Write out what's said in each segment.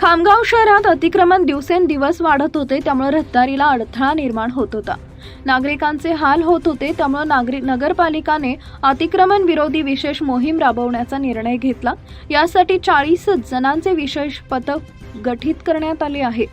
खामगाव शहरात अतिक्रमण दिवसेंदिवस वाढत होते त्यामुळे रहदारीला अडथळा निर्माण होत होता. नागरिकांचे हाल होत होते त्यामुळे नागरिक नगरपालिकाने अतिक्रमण विरोधी विशेष मोहीम राबवण्याचा निर्णय घेतला. यासाठी चाळीस जणांचे विशेष पथक गठीत करण्यात आले आहे.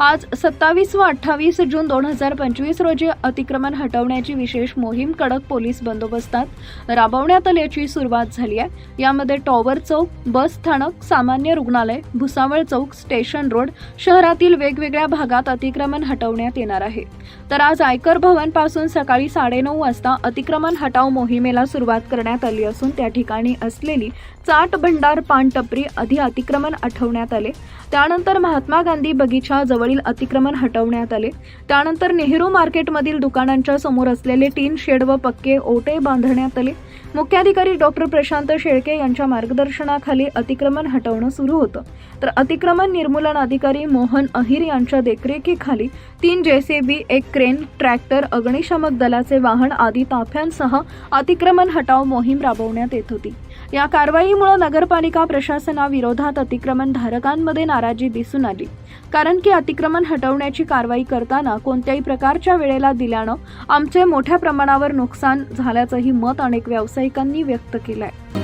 आज सत्तावीस व अठ्ठावीस जून दोन हजार पंचवीस रोजी अतिक्रमण हटवण्याची विशेष मोहीम कडक पोलीस बंदोबस्तात राबवण्यात आल्याची सुरुवात झाली आहे. यामध्ये टॉवर चौक बस स्थानक सामान्य रुग्णालय भुसावळ चौक स्टेशन रोड शहरातील वेगवेगळ्या भागात अतिक्रमण हटवण्यात येणार आहे. तर आज आयकर भवनपासून सकाळी साडेनऊ वाजता अतिक्रमण हटाव मोहिमेला सुरुवात करण्यात आली असून त्या ठिकाणी असलेली चाट भंडार पानटपरी आधी अतिक्रमण हटवण्यात आले. त्यानंतर महात्मा गांधी बगीचा जवळील अतिक्रमण हटवण्यात आले. त्यानंतर नेहरू मार्केटमधील दुकानांच्या समोर असलेले टीन शेड व पक्के ओटे बांधण्यात आले. मुख्याधिकारी डॉक्टर प्रशांत शेळके यांच्या मार्गदर्शनाखाली अतिक्रमण हटवणं सुरू होतं. तर अतिक्रमण निर्मूलन अधिकारी मोहन अहिर यांच्या देखरेखीखाली तीन जेसीबी एक क्रेन ट्रॅक्टर अग्निशमक दलाचे वाहन आदी ताफ्यांसह अतिक्रमण हटाव मोहीम राबवण्यात येत होती. या कारवाईमुळे नगरपालिका प्रशासनाविरोधात अतिक्रमण धारकांमध्ये नाराजी दिसून आली. कारण की अतिक्रमण हटवण्याची कारवाई करताना कोणत्याही प्रकारच्या वेळेला दिल्यानं आमचे मोठ्या प्रमाणावर नुकसान झाल्याचंही मत अनेक व्यावसायिकांनी व्यक्त केलं आहे